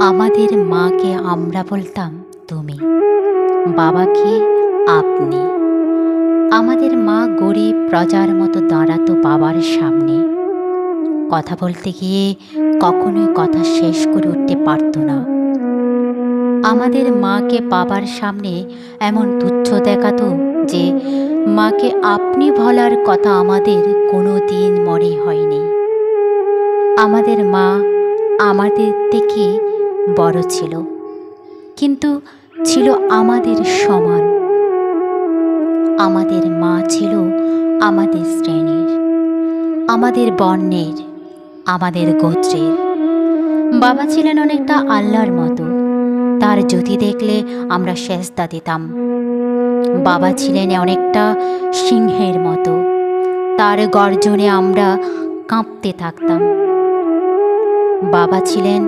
আমাদের মাকে আমরা বলতাম, তুমি। বাবাকে, আপনি। আমাদের মা গরিব প্রজার মতো দাঁড়াতো বাবার সামনে। কথা বলতে গিয়ে কখনোই কথা শেষ করে উঠতে পারতো না। আমাদের মাকে বাবার সামনে এমন তুচ্ছ দেখাতো যে, মাকে আপনি বলার কথা আমাদের কোনো দিন মনে হয়নি। আমাদের মা আমাদের থেকে বড় ছিল, কিন্তু ছিল আমাদের সমান। আমাদের মা ছিল আমাদের শ্রেণির, আমাদের বর্ণের, আমাদের গোত্রের। বাবা ছিলেন অনেকটা আল্লাহর মতো, তার জ্যোতি দেখলে আমরা সেজদা দিতাম। বাবা ছিলেন অনেকটা সিংহের মতো, তার গর্জনে আমরা কাঁপতে থাকতাম। বাবা ছিলেন